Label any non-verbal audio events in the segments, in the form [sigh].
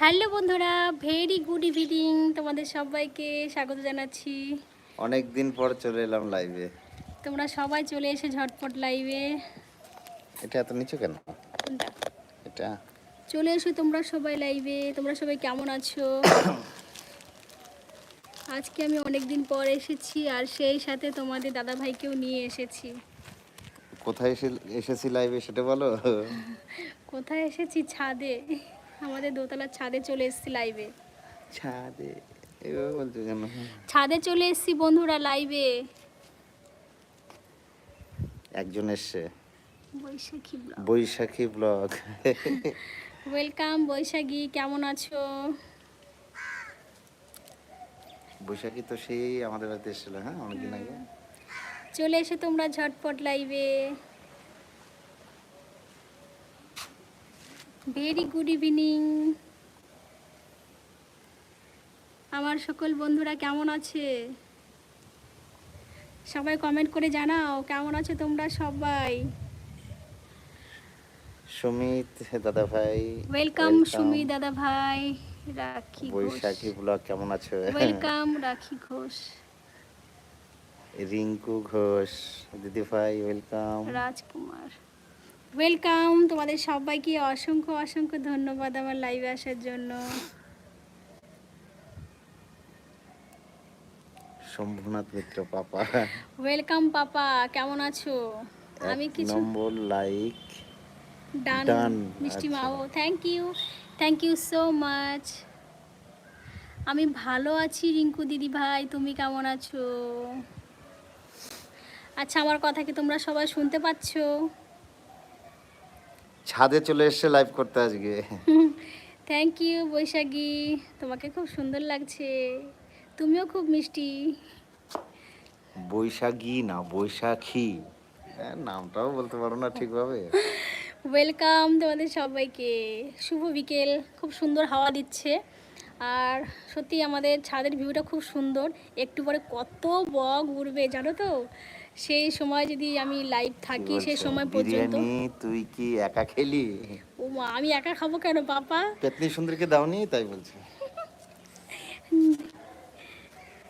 Hello বন্ধুরা very good evening তোমাদের সবাইকে স্বাগত জানাচ্ছি। অনেক দিন পর চলে এলাম লাইভে তোমরা সবাই চলে এসে ঝটপট লাইভে এটা এত নিচু কেন? এটা। চলে এসো তোমরা সবাই লাইভে তোমরা সবাই কেমন আছো? আজকে আমি অনেক দিন পর এসেছি আর সেই সাথে তোমাদের দাদা ভাইকেও নিয়ে এসেছি। কোথায় এসে এসেছি লাইভে সেটা বলো? কোথায় এসেছি? ছাদে। আমাদের দোতলার ছাদে চলে এসেছি লাইভে ছাদে? এভাবে বলছো কেন? ছাদে চলে এসেছি বন্ধুরা লাইভে একজন এসছে। Baishakhi blog Baishakhi blog welcome Baishakhi কেমন আছো? বৈশাখী তো সেই আমাদের বাড়িতে এসেছিল হ্যাঁ অনেকদিন আগে। চলে এসে তোমরা ঝটপট লাইভে ভেরি গুড ইভিনিং আমার সকল বন্ধুরা কেমন আছে? সবাই কমেন্ট করে জানাও কেমন আছো তোমরা সবাই? সুমিত দাদা ভাই ওয়েলকাম সুমিত দাদা ভাই রাখি ঘোষ। বৈশাখী ব্লগ কেমন আছো? ওয়েলকাম [laughs] রাখি ঘোষ। রিঙ্কু ঘোষ দিদি ভাই ওয়েলকাম রাজকুমার। ওয়েলকাম তোমাদের সবাইকে অসংখ্য অসংখ্য ধন্যবাদ আমার লাইভে আসার জন্য। শম্ভুনাথ মিত্র পাপা। ওয়েলকাম পাপা কেমন আছো? আমি কিছু নম্বর লাইক ডান মিষ্টি আচ্ছা। মাও thank you thank you so much আমি ভালো আছি রিঙ্কু দিদি ভাই তুমি কেমন আছো? আচ্ছা আমার কথা কি তোমরা সবাই শুনতে পাচ্ছো? ছাদে চলে এসছে লাইভ করতে আজকে। Thank you Baishakhi. তোমাকে খুব সুন্দর লাগছে। তুমিও খুব মিষ্টি। বৈশাখী না বৈশাখী। হ্যাঁ, নামটাও বলতে পারো না ঠিকভাবে। ওয়েলকাম তোমাদের সবাইকে। শুভ বিকেল। খুব সুন্দর হাওয়া দিচ্ছে। আর সত্যি আমাদের ছাদের ভিউটা খুব সুন্দর। একটু পরে কত বক উড়বে জানো তো? সেই সময় যদি আমি লাইভ থাকি সেই সময় পর্যন্ত। তুই কি একা খেলি? ও মা আমি একা খাব কেন পাপা? পেতনি সুন্দরীকে দাওনি তাই বলছি।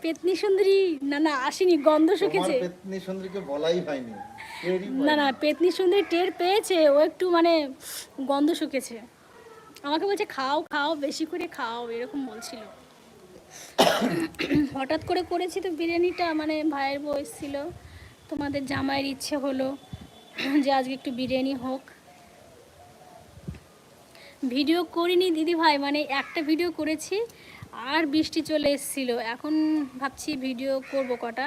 পেতনি সুন্দরী? না না আসেনি গন্ধ শুকেছে। পেতনি সুন্দরীকে বলাই হয়নি না না পেতনি সুন্দরী টের পেয়েছে ও একটু মানে গন্ধ শুকেছে। আমাকে বলছে খাও খাও বেশি করে খাও এরকম বলছিল। [coughs] হঠাৎ করে করেছি তো বিরিয়ানিটা মানে ভাইয়ের বউ এসেছিল তোমাদের জামাইয়ের ইচ্ছে হলো যে আজকে একটু বিরিয়ানি হোক। ভিডিও করিনি দিদি ভাই মানে একটা ভিডিও করেছি আর বৃষ্টি চলে এসেছিল। এখন ভাবছি ভিডিও করব কটা।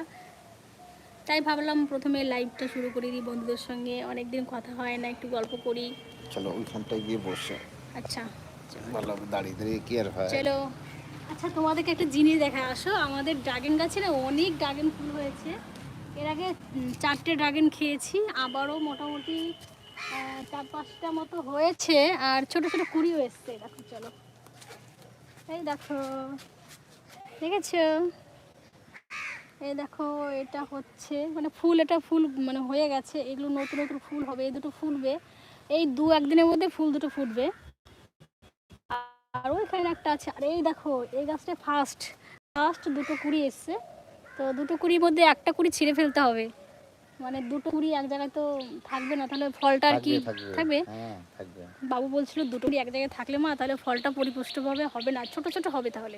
তাই ভাবলাম প্রথমে লাইভটা শুরু করে দিই বন্ধুদের সঙ্গে। অনেকদিন কথা হয় না একটু গল্প করি। চলো ওইখানটায় গিয়ে বসে। আচ্ছা। ভালো দাঁড়িয়ে দাঁড়িয়ে কি আর হয়। চলো। আচ্ছা তোমাদেরকে একটা জিনিস দেখা আসো আমাদের ড্রাগন গাছে না অনেক ড্রাগন ফুল হয়েছে। এর আগে চারটে ড্রাগন খেয়েছি, আবারও মোটামুটি চার পাঁচটা মতো হয়েছে, আর ছোট ছোট কুড়িও এসছে, দেখো, চলো। এই দেখো, দেখেছ? এই দেখো, এটা হচ্ছে মানে ফুল, এটা ফুল মানে হয়ে গেছে, এগুলো নতুন নতুন ফুল হবে, এই দুটো ফুলবে। এই দু একদিনের মধ্যে ফুল দুটো ফুটবে। আর ওইখানে একটা আছে, আর এই দেখো, এই গাছটা ফার্স্ট ফার্স্ট দুটো কুড়ি এসছে। তো দুটো কুড়ির মধ্যে একটা কুড়ি ছিঁড়ে ফেলতে হবে। মানে দুটো কুড়ি এক জায়গায় তো থাকবে না তাহলে ফলটা আর কি থাকবে হ্যাঁ থাকবে। বাবু বলছিল দুটো কুড়ি এক জায়গায় থাকলে মা তাহলে ফলটা পরিপুষ্টভাবে হবে না। ছোট ছোট হবে তাহলে।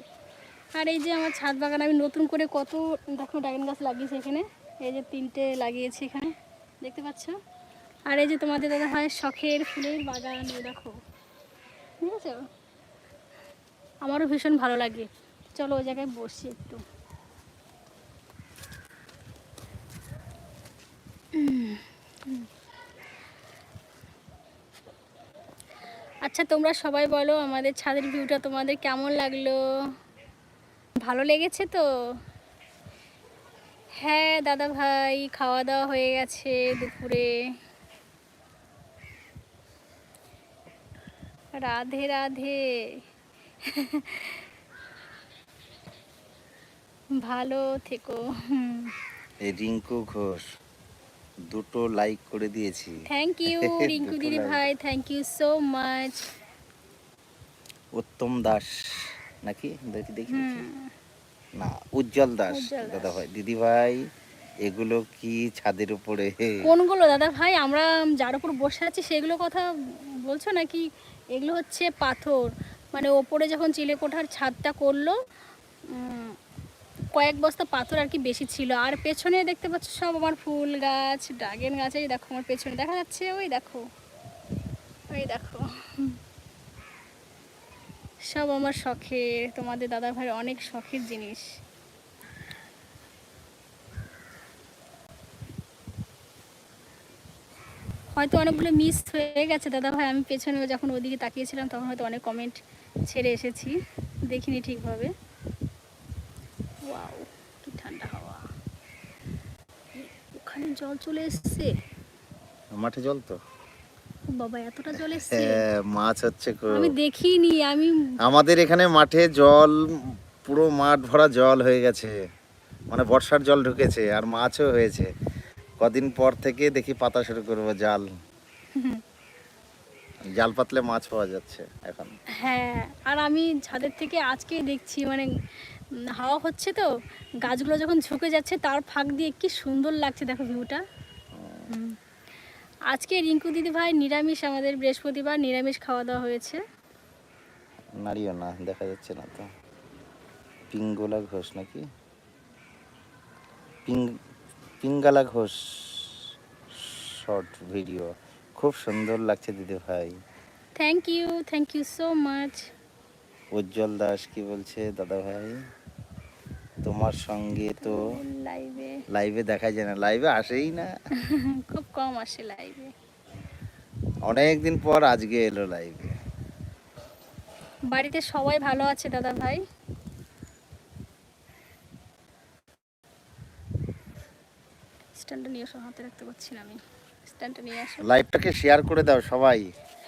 আর এই যে আমার ছাদ বাগান আমি নতুন করে কত দেখো ড্রাগন গাছ লাগিয়েছি এখানে। এই যে তিনটে লাগিয়েছি এখানে দেখতে পাচ্ছ? আর এই যে তোমাদের দাদা হয় শখের ফুলের বাগান দেখো। ঠিক আছে? আমারও ভীষণ ভালো লাগে। চলো ওই জায়গায় বসি একটু। আচ্ছা তোমরা সবাই বলো আমাদের ছাদের ভিউটা তোমাদের কেমন লাগল? ভালো লেগেছে তো? হ্যাঁ দাদা ভাই খাওয়া দাওয়া হয়ে গেছে দুপুরে। রাধে রাধে। ভালো থেকো। রিঙ্কু ঘোষ। দুটো লাইক করে দিয়েছি। থ্যাংক ইউ রিঙ্কু দিদি ভাই thank you so much Uttam Das নাকি? দেখি দেখি। না উজ্জ্বল দাস দাদা ভাই। দিদি ভাই এগুলো কি ছাদের উপরে? কোনগুলো দাদা ভাই? আমরা যার উপর বসে আছি সেগুলো কথা বলছো নাকি? এগুলো হচ্ছে পাথর। মানে ওপরে যখন চিলেকোঠার ছাদটা করল কয়েক বস্তা পাথর আর কি বেশি ছিল। আর পেছনে দেখতে পাচ্ছ সব আমার ফুল গাছ, ড্রাগন গাছ, এই দেখো আমার পেছনে। দেখা যাচ্ছে, ওই দেখো ওই দেখো। সব আমার শখের তোমাদের দাদা ভাই অনেক শখের জিনিস। হয়তো অনেকগুলো মিস হয়ে গেছে, দাদা ভাই। আমি পেছনে যখন ওদিকে তাকিয়েছিলাম, তখন হয়তো অনেক কমেন্ট ছেড়ে এসেছি। দেখিনি ঠিকভাবে। ওয়াও কি ঠান্ডা হাওয়া। ওখানে জল চলে এসছে? মাঠে জল তো। বাবা এতটা জল এসছে? হ্যাঁ মাছ হচ্ছে আমি দেখিনি আমি আমাদের এখানে মাঠে জল পুরো মাঠ ভরা জল হয়ে গেছে। মানে বর্ষার জল ঢুকেছে আর মাছও হয়েছে। কদিন পর থেকে দেখি পাতা শুরু করব জাল। জাল পাতলে মাছ পাওয়া যাচ্ছে এখন। হ্যাঁ আর আমি ছাদের থেকে আজকেই দেখছি মানে হাওয়া হচ্ছে তো গাছগুলো যখন ঝুঁকে যাচ্ছে তার ফাঁক দিয়ে কি সুন্দর লাগছে দেখো ভিউটা আজকে রিঙ্কু দিদি ভাই নিরামিষ আমাদের বৃহস্পতিবার নিরামিষ খাওয়া দাওয়া হয়েছে। নারিও না দেখা যাচ্ছে না তো। পিঙ্গলা ঘোষ নাকি? পিং পিঙ্গালা ঘোষ শর্ট ভিডিও। খুব সুন্দর লাগছে দিদি ভাই। Thank you thank you so much Ujjwal Das কি বলছে দাদা ভাই? তোমার সঙ্গে তো লাইভে লাইভে দেখা যায় না লাইভে আসেই না। [laughs] খুব কম আসে লাইভে অনেক দিন পর আজকে এলো লাইভে বাড়িতে সবাই ভালো আছে দাদা ভাই? স্ট্যান্ডটা নিয়ে হাতে রাখতে পারছি না আমি। স্ট্যান্ডটা নিয়ে আসো। লাইভটাকে শেয়ার করে দাও সবাই।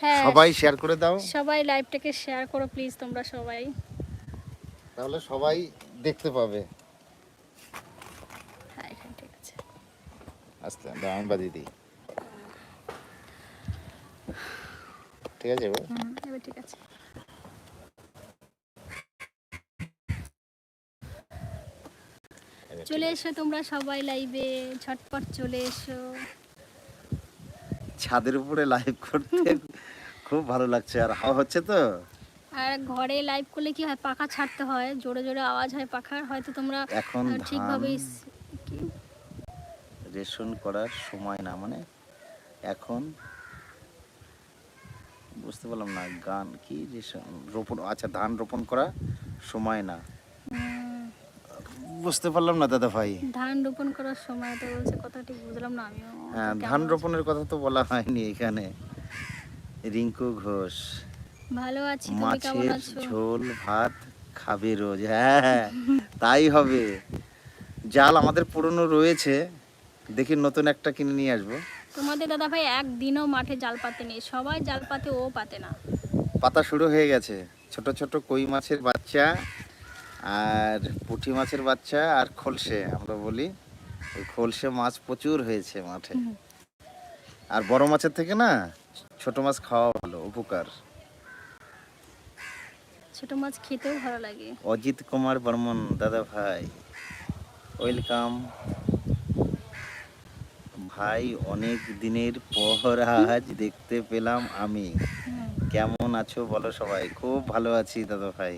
হ্যাঁ। সবাই শেয়ার করে দাও। সবাই লাইভটাকে শেয়ার করো প্লিজ তোমরা সবাই। তাহলে সবাই দেখতে পাবে। হ্যাঁ ঠিক আছে। আস্তে দিই। ঠিক আছে এবার? হুম এবার ঠিক আছে। চলে এসো তোমরা সবাই লাইভে ঝটপট চলে এসো। ছাদের উপরে লাইভ করতে খুব ভালো লাগছে। আর হাওয়া হচ্ছে তো? আর ঘরে লাইভ করলে কি হয়? পাখা ছাড়তে হয় জোরে জোরে আওয়াজ হয় পাখার হয়তো তোমরা এখন ঠিকভাবে রেশন করার সময় না মানে এখন বুঝতে পারলাম না গান কি রেশন রোপণ আচ্ছা ধান রোপণ করা সময় না। বুঝতে পারলাম না দাদা ভাই। ধান রোপণ করার সময় তো বলছে কথা ঠিক বুঝলাম না আমিও হ্যাঁ ধান রোপণের কথা তো বলা হয়নি এখানে। রিঙ্কু ঘোষ। ভালো আছি তুমি কেমন আছো? ঝোল ভাত খাবে রোজ। হ্যাঁ তাই হবে। জাল আমাদের পুরনো রয়েছে দেখি নতুন একটা কিনে নিয়ে আসব। তোমাদের দাদা ভাই একদিনও মাঠে জাল পাতে নেই সবাই জাল পাতে ও পাতে না। পাতা শুরু হয়ে গেছে ছোট ছোট কই মাছের বাচ্চা আর পুঁটি মাছের বাচ্চা আর খলসে আমরা বলি ওই খলসে মাছ প্রচুর হয়েছে মাঠে। আর বড় মাছের থেকে না ছোট মাছ খাওয়া ভালো উপকার। ছোট মাছ খেতেও ভালো লাগে। অজিত কুমার বর্মন দাদা ভাই ওয়েলকাম। ভাই অনেক দিনের পর আজ দেখতে পেলাম আমি। কেমন আছো বলো সবাই? খুব ভালো আছি দাদা ভাই।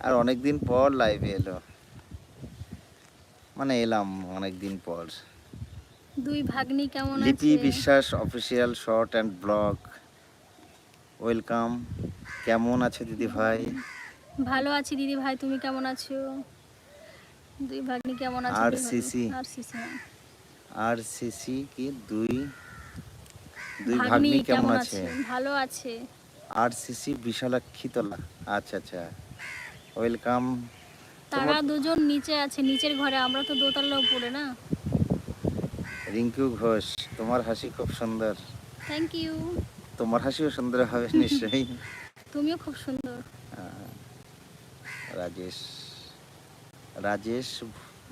আর অনেক দিন পর লাইভে এলো। মানে এলাম অনেক দিন পর। দুই ভাগ্নি কেমন Lipi Biswas official short and blog welcome কেমন আছো দিদি ভাই? ভালো আছি দিদি ভাই তুমি কেমন আছো? দুই ভাগ্নি কেমন আছে? আর? সিসি। আর সিসি না। আর সিসি কি? দুই। দুই ভাগ্নি কেমন আছে? ভালো আছে। আর সিসি বিশালাক্ষীতলা আচ্ছা আচ্ছা। ওয়েলকাম। তারা দুজন নিচে আছে নিচের ঘরে। আমরা তো দোতলা উপরে না। রিঙ্কু ঘোষ তোমার হাসি খুব সুন্দর। থ্যাংক ইউ তোমার হাসিও সুন্দর হবে নিশ্চয়ই। [laughs] তুমিও খুব সুন্দর। রাজেশ রাজেশ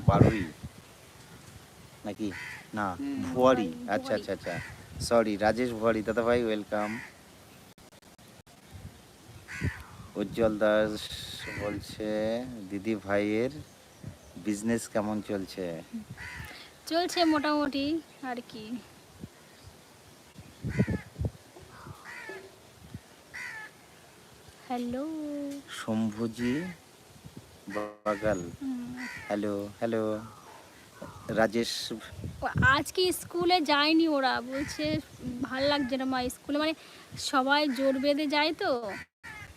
বারুই নাকি? না ভুয়ারি, আচ্ছা আচ্ছা আচ্ছা। সরি রাজেশ ভুয়ারি। দাদা ভাই ওয়েলকাম উজ্জ্বল দাস বলছে দিদি ভাইয়ের বিজনেস কেমন চলছে? চলছে মোটামুটি আর কি। হ্যালো। শম্ভুজি বাগাল। Hello hello. রাজেশ আজকে স্কুলে যায়নি ওরা। বলছে ভালো লাগছে না মা স্কুলে। মানে সবাই জোর বেঁধে যায় তো।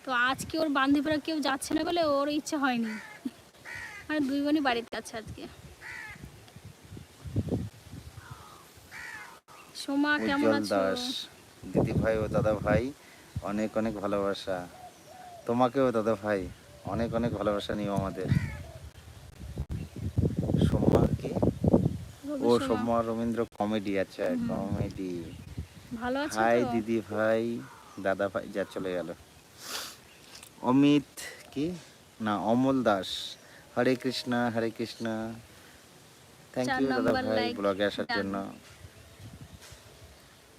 তো আজকে ওর বান্ধবীরা কেউ যাচ্ছে না বলে ওর ইচ্ছে হয়নি। মানে দুই বোনই বাড়িতে আছে আজকে। সোমা কেমন আছো? দিদি ভাই ও দাদা ভাই অনেক অনেক ভালোবাসা। তোমাকেও দাদা ভাই অনেক অনেক ভালোবাসা নিও আমাদের। সোমা কি ও সোমা। রবীন্দ্র কমেডি আচ্ছা কমেডি। ভালো আছো হাই দিদি ভাই দাদা ভাই যা চলে গেল। অমিত কি? না অমল দাস। হরে কৃষ্ণ হরে কৃষ্ণ। থ্যাংক ইউ দাদা ভাই ব্লগে আসার জন্য।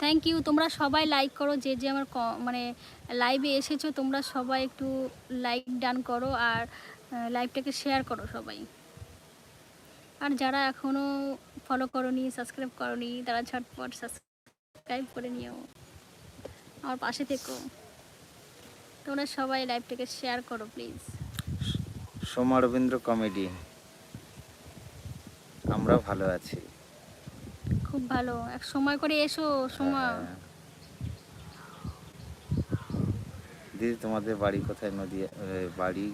থ্যাংক ইউ তোমরা সবাই লাইক করো যে যে আমার মানে লাইভে এসেছ তোমরা সবাই একটু লাইক ডান করো আর লাইভটাকে শেয়ার করো সবাই। আর যারা এখনও ফলো করনি সাবস্ক্রাইব করনি তারা ঝটপট সাবস্ক্রাইব করে নিও। আমার পাশে থেকো। তোমরা সবাই লাইভটাকে শেয়ার করো প্লিজ সোমা রবীন্দ্র কমেডি আমরা ভালো আছি। খুব ভালো। এক সময় করে এসো সোমা। হ্যাঁ। দিদি তোমাদের বাড়ি কোথায়? নদিয়া বাড়ি?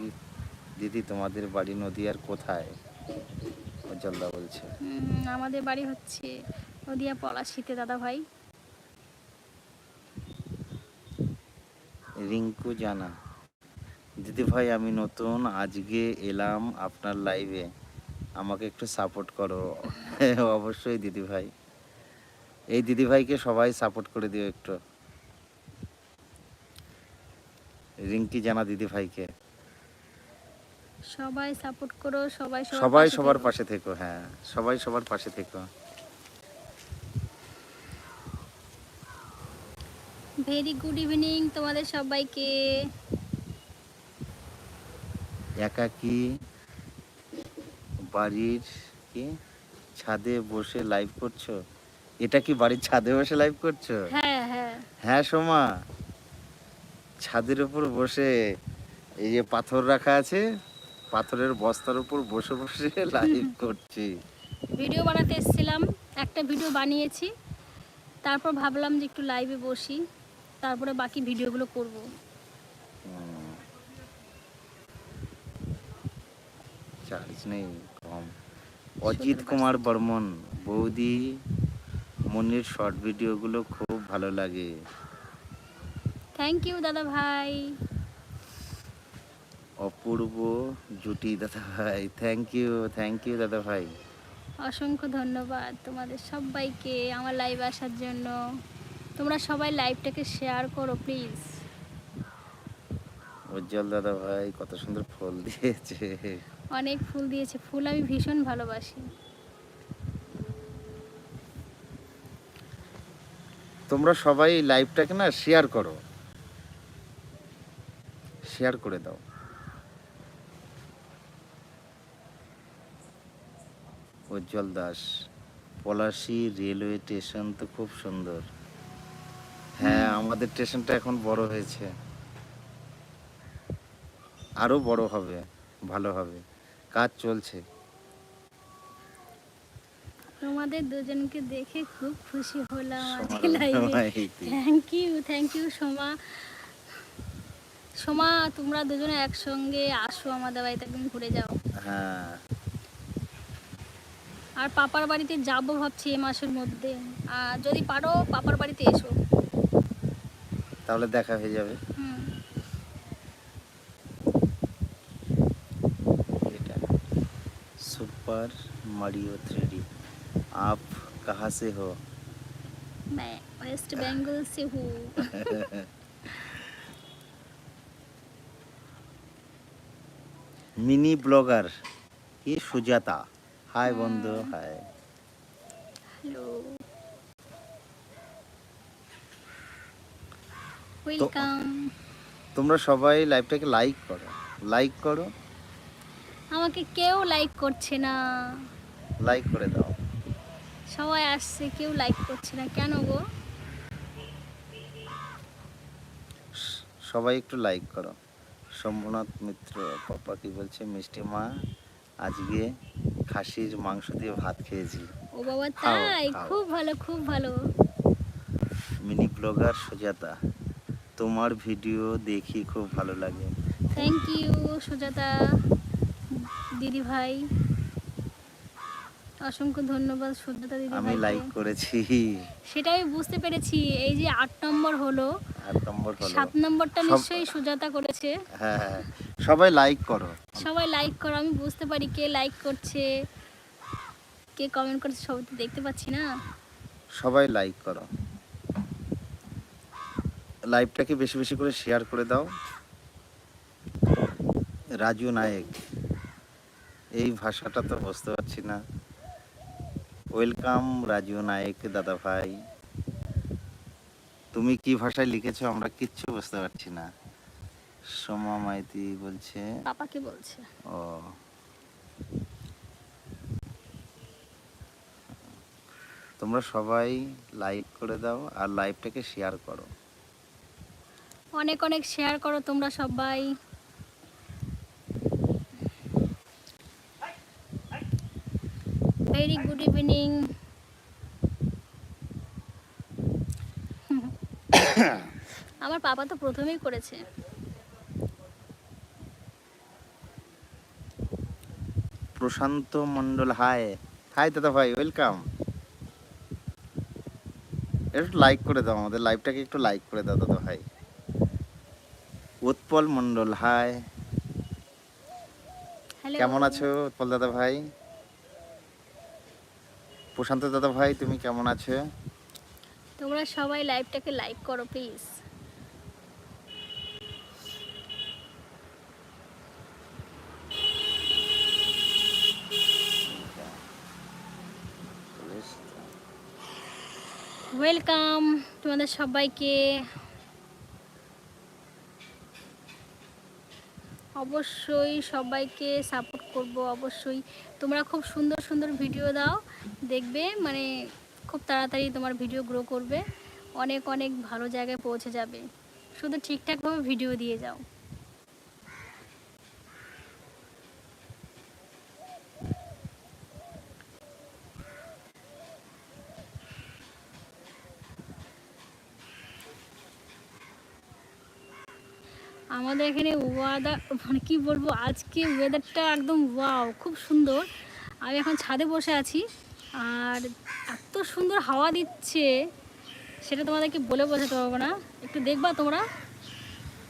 দিদি তোমাদের বাড়ি নদিয়ার কোথায়? উজ্জ্বলদা বলছে। আমাদের বাড়ি হচ্ছে নদিয়া পলাশিতে দাদা ভাই রিঙ্কু জানা। দিদি ভাই আমি নতুন আজকে এলাম আপনার লাইভে আমাকে একটু সাপোর্ট করো। [laughs] অবশ্যই দিদি ভাই। এই দিদি ভাইকে সবাই সাপোর্ট করে দিও একটু। রিঙ্কি জানা দিদি ভাইকে। সবাই সাপোর্ট করো সবাই সবাই সবার পাশে থেকো হ্যাঁ। সবাই সবার পাশে থেকো। ভেরি গুড ইভিনিং তোমাদের সবাইকে। একাকি বাড়ির কি ছাদে বসে লাইভ করছ? এটা কি বাড়ির ছাদে বসে লাইভ করছ? হ্যাঁ হ্যাঁ। হ্যাঁ সোমা। ছাদের উপর বসে এই যে পাথর রাখা আছে পাথরের বস্তার উপর বসে বসে [laughs] লাইভ করছি। ভিডিও বানাতে এসেছিলাম একটা ভিডিও বানিয়েছি। তারপর ভাবলাম যে একটু লাইভে বসি। তারপরে বাকি ভিডিওগুলো করব। চার্জ নেই কম। অজিত কুমার বর্মন বৌদি মনির শর্ট ভিডিওগুলো খুব ভালো লাগে। থ্যাংক ইউ দাদা ভাই। অপূর্ব জুটি দাদা ভাই। থ্যাংক ইউ থ্যাংক ইউ দাদা ভাই। অসংখ্য ধন্যবাদ তোমাদের সবাইকে আমার লাইভ আসার জন্য। তোমরা সবাই লাইভটাকে শেয়ার করো প্লিজ। উজ্জ্বল দাদা ভাই কত সুন্দর ফুল দিয়েছে। অনেক ফুল দিয়েছে। ফুল আমি ভীষণ ভালোবাসি। তোমরা সবাই লাইভটাকে না শেয়ার করো। শেয়ার করে দাও। উজ্জ্বল দাস পলাশি রেলওয়ে স্টেশন তো খুব সুন্দর। হ্যাঁ আমাদের স্টেশনটা এখন বড় হয়েছে। আরও বড় হবে ভালো হবে। কাজ চলছে। তোমাদের দুজনকে দেখে খুব খুশি হলাম আজকে লাইভে। Thank you thank you Soma. Soma তোমরা দুজনে একসঙ্গে আসো আমাদের বাড়িতে একদিন ঘুরে যাও। হ্যাঁ। আর পাপার বাড়িতে যাব ভাবছি এ মাসের মধ্যে। আর যদি পারো পাপার বাড়িতে এসো। তাহলে দেখা হয়ে যাবে হুম এটা सुपर मारियो थ्री आप कहाँ से हो मैं वेस्ट बंगाल से हूँ মিনি ব্লগার কি সুজাতা হাই বন্ধু হাই हेलो তোমরা সবাই লাইভটাকে লাইক করো। লাইক করো। আমাকে কেউ লাইক করছে না। লাইক করে দাও। সবাই আসছে কেউ লাইক করছে না। কেন গো? সবাই একটু লাইক করো। শম্ভুনাথ মিত্র পাপা কি বলছে মিষ্টি মা আজকে খাসির মাংস দিয়ে ভাত খেয়েছি। ও বাবা তাই? খুব ভালো খুব ভালো। Mini blogger Sujata. তোমার ভিডিও দেখি খুব ভালো লাগে। থ্যাংক ইউ সুজাতা দিদি ভাই। অসংখ্য ধন্যবাদ সুজাতা দিদি আমি লাইক করেছি। সেটা আমি বুঝতে পেরেছি এই যে আট নম্বর হলো। আট নম্বর হলো। সাত নম্বরটা নিশ্চয়ই সুজাতা করেছে। হ্যাঁ হ্যাঁ, সবাই লাইক করো। সবাই লাইক করো আমি বুঝতে পারি কে লাইক করছে কে কমেন্ট করছে সব তো দেখতে পাচ্ছি না। সবাই লাইক করো। লাইভটাকে বেশি বেশি করে শেয়ার করে দাও। রাজু নায়েক এই ভাষাটা তো বুঝতে পারছি না। ওয়েলকাম রাজু নায়েক দাদা ভাই। তুমি কি ভাষায় লিখেছো আমরা কিচ্ছু বুঝতে পারছি না। সোমা মাইতি বলছে। পাপাকে বলছে। ও। তোমরা সবাই লাইক করে দাও আর লাইভটাকে শেয়ার করো। অনেক অনেক শেয়ার করো তোমরা সবাই। ভেরি গুড ইভিনিং আমার পাপা তো প্রথমেই করেছে। প্রশান্ত মন্ডল হাই হাই দাদা ভাই ওয়েলকাম একটু লাইক করে দাও আমাদের লাইভটাকে একটু লাইক করে দাও, দাদা ভাই। উৎপল মন্ডল হাই কেমন আছো উৎপল দাদা ভাই? প্রশান্ত দাদা ভাই তুমি কেমন আছো? তোমরা সবাই লাইভটাকে লাইক করো প্লিজ ওয়েলকাম তোমাদের সবাইকে। অবশ্যই সবাইকে সাপোর্ট করব, অবশ্যই। তোমরা খুব সুন্দর সুন্দর ভিডিও দাও, দেখবে মানে খুব তাড়াতাড়ি তোমার ভিডিও গ্রো করবে। অনেক অনেক ভালো জায়গায় পৌঁছে যাবে। শুধু ঠিকঠাকভাবে ভিডিও দিয়ে যাও। আমাদের এখানে ওয়াদার মানে কি বলব আজকে ওয়েদারটা একদম ওয়াও খুব সুন্দর। আমি এখন ছাদে বসে আছি আর এত সুন্দর হাওয়া দিচ্ছে সেটা তোমাদেরকে বলে বোঝাতে পারব না। একটু দেখবা তোমরা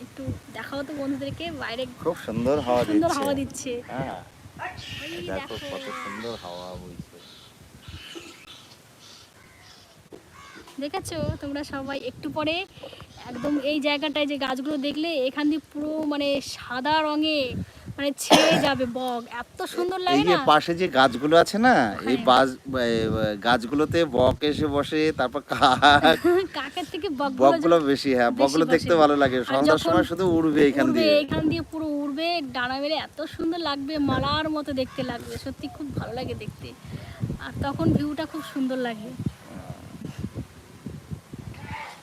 একটু দেখাও তো বন্ধুদেরকে বাইরে খুব সুন্দর হাওয়া সুন্দর হাওয়া দিচ্ছে। হ্যাঁ। দেখো দেখো। কত সুন্দর হাওয়া বইছে। দেখেছ তোমরা সবাই একটু পরে একদম এই জায়গাটায় যে গাছগুলো দেখলে এখান দিয়ে পুরো মানে সাদা রঙে মানে ছেয়ে যাবে বগ এত সুন্দর লাগে না? পাশে যে গাছগুলো আছে না এই হ্যাঁ। বাজ গাছগুলোতে বক এসে বসে তারপর কাক। [laughs] কাকের থেকে বকগুলো বেশি হ্যাঁ বকগুলো দেখতে ভালো লাগে। সন্ধ্যার সময় শুধু উড়বে এখান দিয়ে। এখান দিয়ে পুরো উড়বে ডানা মেলে এত সুন্দর লাগবে মালার মতো দেখতে লাগবে সত্যি খুব ভালো লাগে দেখতে। আর তখন ভিউটা খুব সুন্দর লাগে।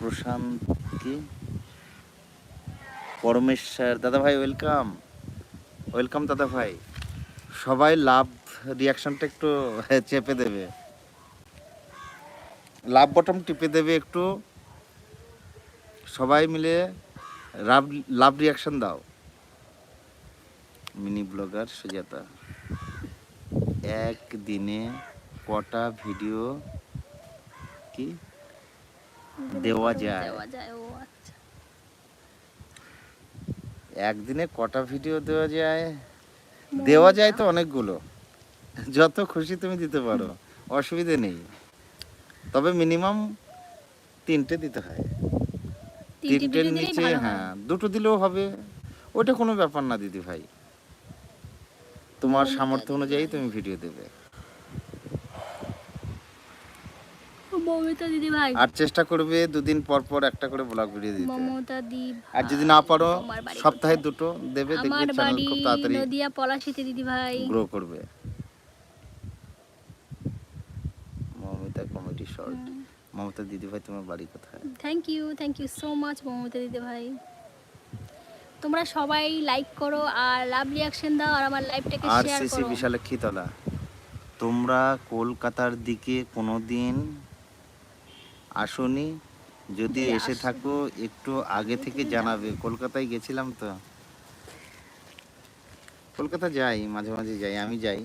প্রশান্ত। পরমেশ্বর, দাদা ভাই ওয়েলকাম ওয়েলকাম দাদা ভাই। সবাই লাভ রিয়াকশনটা একটু [laughs] চেপে দেবে। লাভ বটম টিপে দেবে একটু। সবাই মিলে লাভ লাভ রিয়াকশন দাও। Mini blogger Sujata. একদিনে কটা ভিডিও কি? দেওয়া যায়। দেওয়া যায়? ও আচ্ছা। একদিনে কটা ভিডিও দেওয়া যায়? দেওয়া যায় তো অনেকগুলো। যত খুশি তুমি দিতে পারো অসুবিধে নেই। তবে মিনিমাম তিনটে দিতে হয়। তিনটে তিনটের নিচে হ্যাঁ দুটো দিলেও হবে। ওটা কোনো ব্যাপার না দিদি ভাই। তোমার সামর্থ্য অনুযায়ী তুমি ভিডিও দেবে। মমিতা দিদি ভাই। আর চেষ্টা করবে দুদিন পর পর একটা করে ব্লগ ভিডিও দিতে। মমতা দি আর যদি না পারো সপ্তাহে দুটো দেবে দেখবে চ্যানেল খুব তাড়াতাড়ি নদিয়া পলাশিতে দিদি ভাই। গ্রো করবে। মমিতা কমেডি শর্ট মমতা দিদি ভাই তোমার বাড়ি কোথায়? Thank you thank you so much Mamata দিদি ভাই। তোমরা সবাই লাইক করো আর লাভ রিয়াকশন দাও আর আমার লাইভটাকে শেয়ার করো আর সিসি করো। বিশালক্ষীতলা তোমরা কলকাতার দিকে কোনোদিন আসনি যদি হ্যাঁ, এসে থাকো একটু আগে থেকে জানাবে। কলকাতায় গেছিলাম তো। কলকাতা যাই মাঝে মাঝে যাই আমি যাই।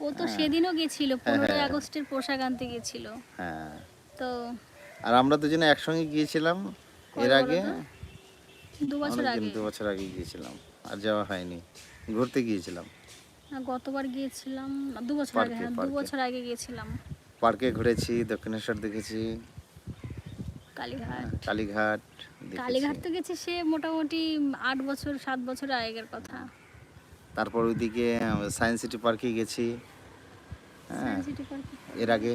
ও তো সেদিনও গেছিল হ্যাঁ, পনেরোই হ্যাঁ। আগস্টের পোশাক আনতে গেছিল। হ্যাঁ। তো আর আমরা দুজনে একসঙ্গে গিয়েছিলাম এর আগে? দু বছর আগে। দু বছর আগে গিয়েছিলাম আর যাওয়া হয়নি। ঘুরতে গিয়েছিলাম। গতবার গিয়েছিলাম দু বছর আগে হ্যাঁ দু বছর আগে গিয়েছিলাম। পার্কে ঘুরেছি দক্ষিণেশ্বর দেখেছি। কালীঘাট। কালীঘাট কালীঘাট তো গেছে সে মোটামুটি আট বছর সাত বছর আগের কথা। তারপর ওইদিকে সায়েন্স সিটি পার্কে গেছি। হ্যাঁ সিটি পার্কে এর আগে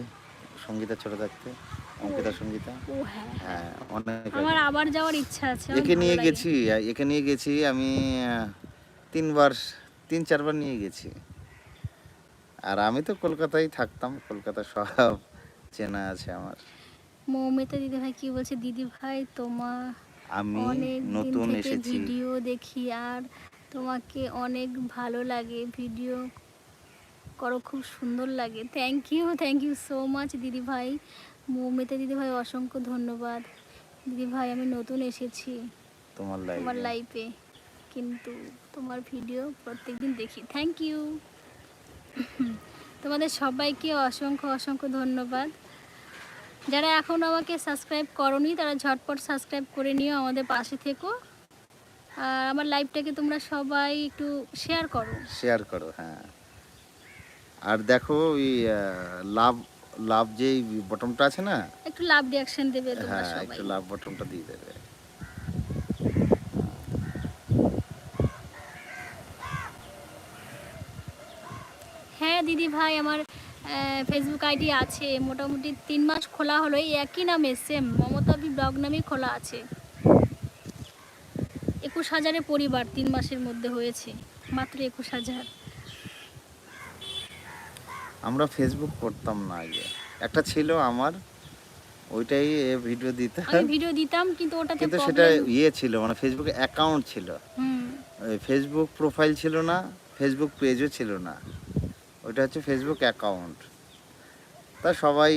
সঙ্গীতা ছোট থাকতে অঙ্কিতা সঙ্গীতা। হ্যাঁ হ্যাঁ। অনেক আমার আবার যাওয়ার ইচ্ছা আছে একে নিয়ে গেছি একে নিয়ে গেছি আমি তিনবার তিন চারবার নিয়ে গেছি। আর আমি তো কলকাতায় থাকতাম কলকাতা সব চেনা আছে আমার। মৌমিতা দিদি ভাই কি বলছে? দিদি ভাই তোমার আমি নতুন এসেছি। ভিডিও দেখি আর তোমাকে অনেক ভালো লাগে। ভিডিও করো খুব সুন্দর লাগে। Thank you thank you so much দিদি ভাই মৌমিতা দিদি ভাই অসংখ্য ধন্যবাদ। দিদি ভাই আমি নতুন এসেছি তোমার লাইফে কিন্তু তোমার ভিডিও প্রত্যেকদিন দেখি। থ্যাংক ইউ তোমাদের সবাইকে অসংখ্য অসংখ্য ধন্যবাদ। যারা এখন আমাকে সাবস্ক্রাইব করনি তারা ঝটপট সাবস্ক্রাইব করে নিও আমাদের পাশে থেকো। আর আমার লাইভটাকে তোমরা সবাই একটু শেয়ার করো। শেয়ার করো হ্যাঁ। আর দেখো ওই লাভ লাভ যে বটমটা আছে না? একটু লাভ রিয়াকশন দেবে তোমরা হ্যাঁ সবাই। একটু লাভ বটমটা দিয়ে দেবে হ্যাঁ দিদি ভাই আমার ফেসবুক আইডি আছে। মোটামুটি তিন মাস খোলা হলো। এই একই নামে সেম মমতাবি ব্লগ নামেই খোলা আছে। একুশ হাজারের পরিবার তিন মাসের মধ্যে হয়েছে। মাত্র একুশ হাজার। আমরা ফেসবুক করতাম না আগে। একটা ছিল আমার ওইটাই ভিডিও দিতাম আমি ভিডিও দিতাম কিন্তু ওটাতে কিন্তু সেটা ইয়ে ছিল মানে ফেসবুক অ্যাকাউন্ট ছিল। হুম। ফেসবুক প্রোফাইল ছিল না ফেসবুক পেজও ছিল না। ওইটা হচ্ছে ফেসবুক অ্যাকাউন্ট তা সবাই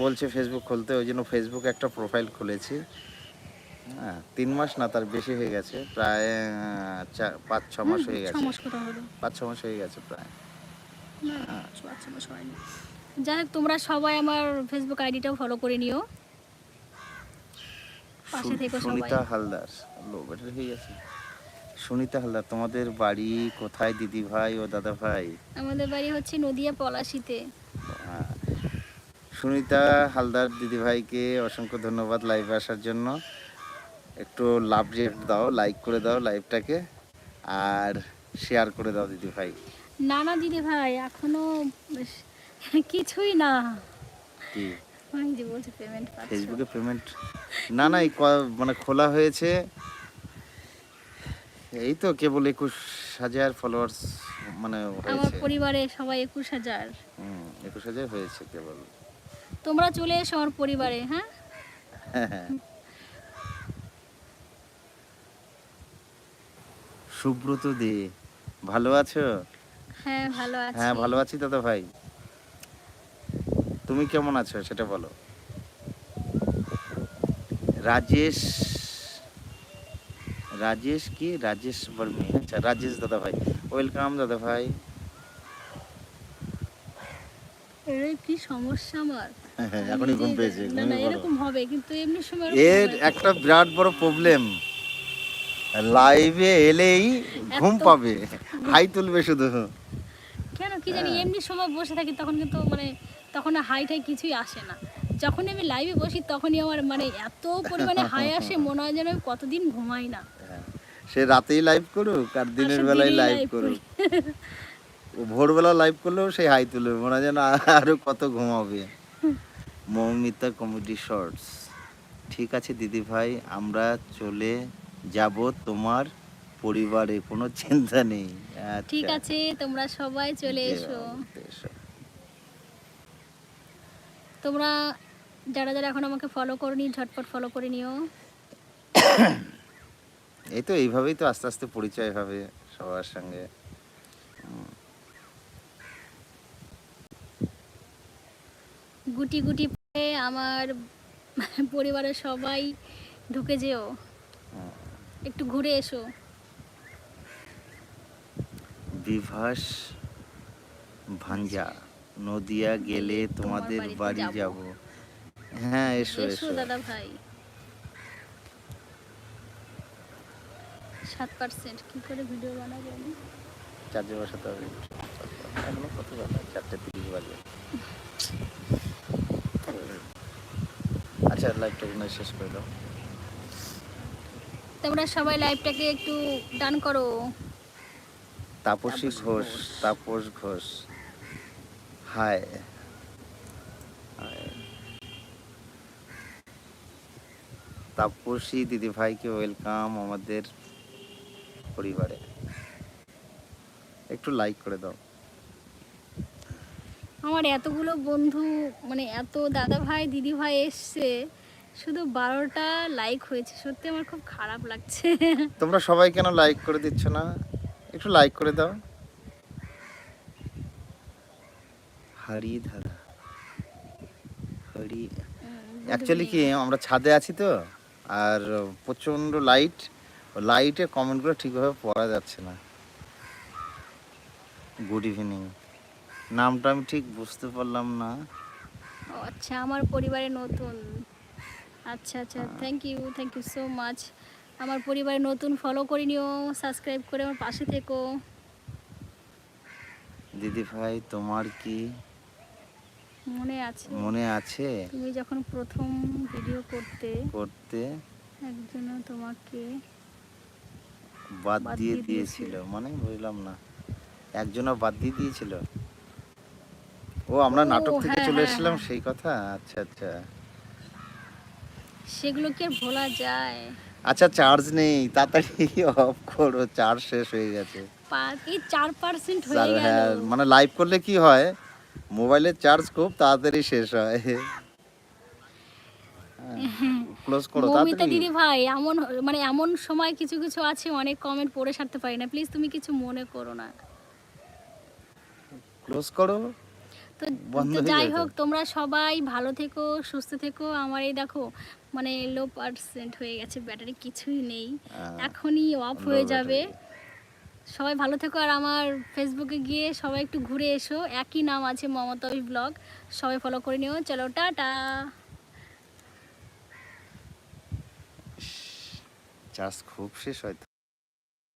বলছে ফেসবুক খুলতে ওই জন্য ফেসবুক একটা প্রোফাইল খুলেছি। হ্যাঁ তিন মাস না তার বেশি হয়ে গেছে। প্রায় পাঁচ ছ মাস হয়ে গেছে। পাঁচ ছ মাস হয়ে গেছে প্রায়। যাই হোক তোমরা সবাই আমার ফেসবুক আইডিটাও ফলো করে নিও। পাশে থেকো সবাই। সুনিতা হালদার। লো বেটার হয়ে গেছে। সুনিতা হালদার তোমাদের বাড়ি কোথায় দিদি ভাই ও দাদা ভাই? আমাদের বাড়ি হচ্ছে নদিয়া পলাশিতে। সুনিতা হালদার দিদিভাইকে অসংখ্য ধন্যবাদ লাইভে আসার জন্য। একটু লাভ রেট দাও লাইক করে দাও লাইভটাকে আর শেয়ার করে দাও দিদিভাই না না দিদি ভাই এখনও কিছুই না। ফেসবুকে পেমেন্ট না না মানে খোলা হয়েছে। এই তো কেবল একুশ হাজার ফলোয়ার্স মানে আমার পরিবারে সবাই একুশ হাজার। হুম একুশ হাজার হয়েছে কেবল। তোমরা চলে এসো আমার পরিবারে হ্যাঁ? সুব্রত দে ভালো আছো? হ্যাঁ ভালো আছি। হ্যাঁ ভালো আছি দাদা ভাই। তুমি কেমন আছো সেটা বলো। রাজেশ রাজেশ কি রাজেশ বর্মী আচ্ছা রাজেশ দাদা ভাই ওয়েলকাম দাদা ভাই এর কি সমস্যা আমার এখনই ঘুম পেয়েছে জানি। না না ঘুমিয়ে পড়ো। এরকম হবে কিন্তু এমনি সময় এর একটা বিরাট বড় প্রবলেম লাইভে এলেই ঘুম পাবে হাই তুলবে শুধু কেন কি জানি হ্যাঁ। এমনি সময় বসে থাকি তখন কিন্তু মানে তখন কিছুই আসে না যখন আমি লাইভে বসি তখনই আমার মানে এত পরিমাণে [laughs] হাই আসে মনে হয় যেন আমি কতদিন ঘুমাই না। সে রাতেই লাইভ করুক আর দিনের বেলায় লাইভ করুক। ও ভোরবেলা লাইভ করলেও সেই হাই তুলবে মনে যেন আরও কত ঘুমাবে। মৌমিতা কমেডি শর্টস ঠিক আছে দিদি ভাই আমরা চলে যাব তোমার পরিবারে কোনো চিন্তা নেই। আচ্ছা। ঠিক আছে তোমরা সবাই চলে এসো। এসো। তোমরা যারা যারা এখন আমাকে ফলো করনি ঝটপট ফলো করে নিও। [coughs] এই তো এইভাবেই তো আস্তে আস্তে পরিচয় হবে সবার সঙ্গে। গুটি গুটি আমার পরিবারের সবাই ঢুকে যেও। একটু ঘুরে এসো। বিভাস ভাঞ্জা নদিয়া গেলে তোমাদের বাড়ি যাব। হ্যাঁ এসো এসো। দাদা ভাই। সাত পার্সেন্ট কি করে ভিডিও বানাবো আমি? চার্জে বসাতে হবে। এখনও কত বেলা চারটে তিরিশ বাজে। আচ্ছা লাইভটা মনে হয় শেষ করে দাও। তোমরা সবাই লাইভটাকে একটু ডান করো। তাপসী ঘোষ। তাপস ঘোষ। Hi hi. তাপসী দিদি ভাইকে ওয়েলকাম আমাদের। পরিবারে। একটু লাইক করে দাও। আমার এতগুলো বন্ধু মানে এত দাদা ভাই দিদি ভাই এসছে শুধু বারোটা লাইক হয়েছে। সত্যি আমার খুব খারাপ লাগছে। তোমরা সবাই কেন লাইক করে দিচ্ছ না? একটু লাইক করে দাও। হারি ধারা। হরি অ্যাকচুয়ালি কি আমরা ছাদে আছি তো আর প্রচণ্ড লাইট লাইটে কমেন্টগুলো ঠিকভাবে পড়া যাচ্ছে না। গুড ইভিনিং নামটা আমি ঠিক বুঝতে পারলাম না। ও আচ্ছা আমার পরিবারে নতুন। আচ্ছা আচ্ছা thank you thank you so much আমার পরিবারে নতুন ফলো করে নিও সাবস্ক্রাইব করে আমার পাশে থেকো। দিদি ভাই তোমার কি মনে আছে। মনে আছে? তুমি যখন প্রথম ভিডিও করতে করতে? একজন তোমাকে বাদ দিয়ে দিয়ে দিয়েছিল। মানে বুঝলাম না। একজনও বাদ দিয়ে দিয়েছিল। ও আমরা নাটক থেকে হ্যাঁ, চলে হ্যাঁ, এসেছিলাম হ্যাঁ। সেই কথা? আচ্ছা আচ্ছা। সেগুলো কি আর ভোলা যায়? আচ্ছা চার্জ নেই। তাড়াতাড়ি অফ করো। চার্জ শেষ হয়ে গেছে। এই চার পার্সেন্ট হয়ে গেল। মানে লাইভ করলে কি হয়? মোবাইলের চার্জ খুব তাড়াতাড়ি শেষ হয়। [laughs] ক্লোজ করো মৌমিতা দিদি ভাই এমন মানে এমন সময় কিছু কিছু আছে অনেক কমেন্ট পড়ে সারতে পারি না। প্লিজ তুমি কিছু মনে করো না। ক্লোজ করো। তো হয়ে যাই হোক তোমরা সবাই ভালো থেকো সুস্থ থেকো। আমার এই দেখো মানে লো পার্সেন্ট হয়ে গেছে ব্যাটারি কিছুই নেই। এখনই অফ হয়ে যাবে। সবাই ভালো থেকো আর আমার ফেসবুকে গিয়ে সবাই একটু ঘুরে এসো। একই নাম আছে মমতাবি ব্লগ। সবাই ফলো করে নিও। চলো টাটা! চার্জ খুব শেষ হয়তো।